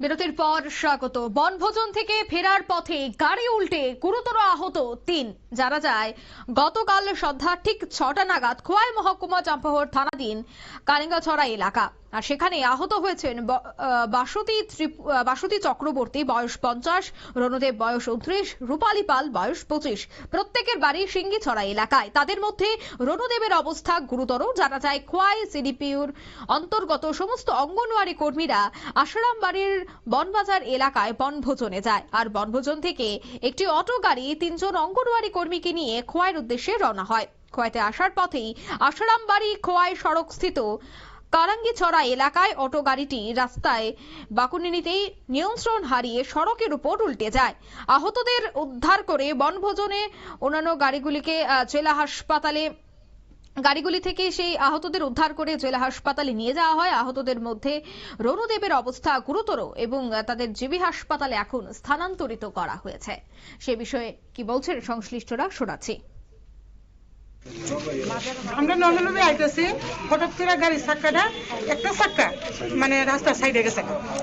বিরতির পর স্বাগত। বনভোজন থেকে ফেরার পথে গাড়ি উল্টে গুরুতর আহত তিন। যারা যায়, গতকাল সন্ধ্যা ঠিক ছটা নাগাদ খোয়াই মহকুমা চাম্পাহর থানাধীন কালিঙ্গাছড়া এলাকা। আর সেখানে আহত হয়েছেন ব- আহ, বাসন্তী ত্রিপ- চক্রবর্তী বয়স পঞ্চাশ রণদেব বয়স উনত্রিশ রূপালী পাল বয়স পঁচিশ। প্রত্যেকের বাড়ি সিঙ্গিছড়া এলাকায়। তাদের মধ্যে রণদেবের অবস্থা গুরুতর। জানা যায় খোয়াই সিডিপিউর অন্তর্গত সমস্ত অঙ্গনওয়াড়ি কর্মীরা আশারাম বাড়ির বনবাজার এলাকায় বনভোজনে যায়। আর বনভোজন থেকে একটি অটো গাড়ি তিনজন অঙ্গনওয়াড়ি কর্মীকে নিয়ে খোয়াইয়ের উদ্দেশ্যে রওনা হয়। খোয়াইতে আসার পথেই আশারাম বাড়ি খোয়াই সড়ক স্থিত কারাঙ্গিছড়া এলাকায় অটো গাড়িটি রাস্তায় বাকুনিনিতেই নিয়ন্ত্রণ হারিয়ে সড়কের উপর উল্টে যায়। আহতদের উদ্ধার করে বনভোজনে অন্যান্য গাড়িগুলিকে জেলা হাসপাতালে, গাড়িগুলি থেকে সেই আহতদের উদ্ধার করে জেলা হাসপাতালে নিয়ে যাওয়া হয়। আহতদের মধ্যে রণুদেবের অবস্থা গুরুতর এবং তাদের জিবি হাসপাতালে এখন স্থানান্তরিত করা হয়েছে। সে বিষয়ে কি বলছেন সংশ্লিষ্টরা শোনাচ্ছি। আমরা নর্মালি আইতেছি হঠাৎ করে গাড়ির চাক্কাটা একটা চাক্কা মানে রাস্তার সাইডে গেছে।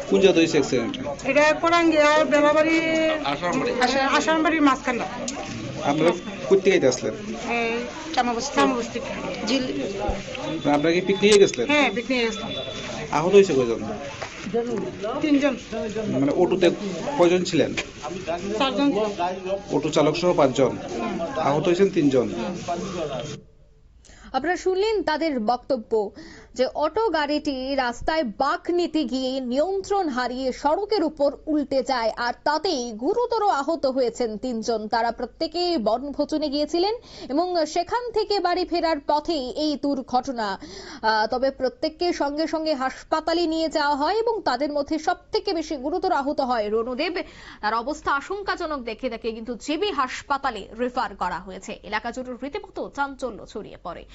কোন জায়গা হয়েছে অ্যাক্সিডেন্ট এটা কোরাঙ্গিয়া বেলাবাড়ি আসামবাড়ির মাঝখানটা। আপনারা কোথেকে গাইতে আসলেন আপনারা কি পিকনিকে গেছিলেন? হ্যাঁ পিকনিক গেছিলাম। আহত হয়েছে কয়জন? তিনজন। মানে অটোতে কয়জন ছিলেন? চারজন। অটো চালক সহ পাঁচজন। আহত হয়েছেন তিনজন। আপনারা শুনলেন তাদের বক্তব্য যে অটো গাড়িটি রাস্তায় বাঁক নিতে গিয়ে নিয়ন্ত্রণ হারিয়ে সড়কের উপর উল্টে যায়, আর তাতেই গুরুতর আহত হয়েছেন তিনজন। তারা প্রত্যেকে বনভোজনে গিয়েছিলেন এবং সেখান থেকে বাড়ি ফেরার পথে এই দুর্ঘটনা। তবে প্রত্যেককে সঙ্গে সঙ্গে হাসপাতালে নিয়ে যাওয়া হয় এবং তাদের মধ্যে সব থেকে বেশি গুরুতর আহত হয় রণদেব। তার অবস্থা আশঙ্কাজনক দেখে তাকে কিন্তু জিবি হাসপাতালে রেফার করা হয়েছে। এলাকা জুড়ে রীতিমতো চাঞ্চল্য ছড়িয়ে পড়ে।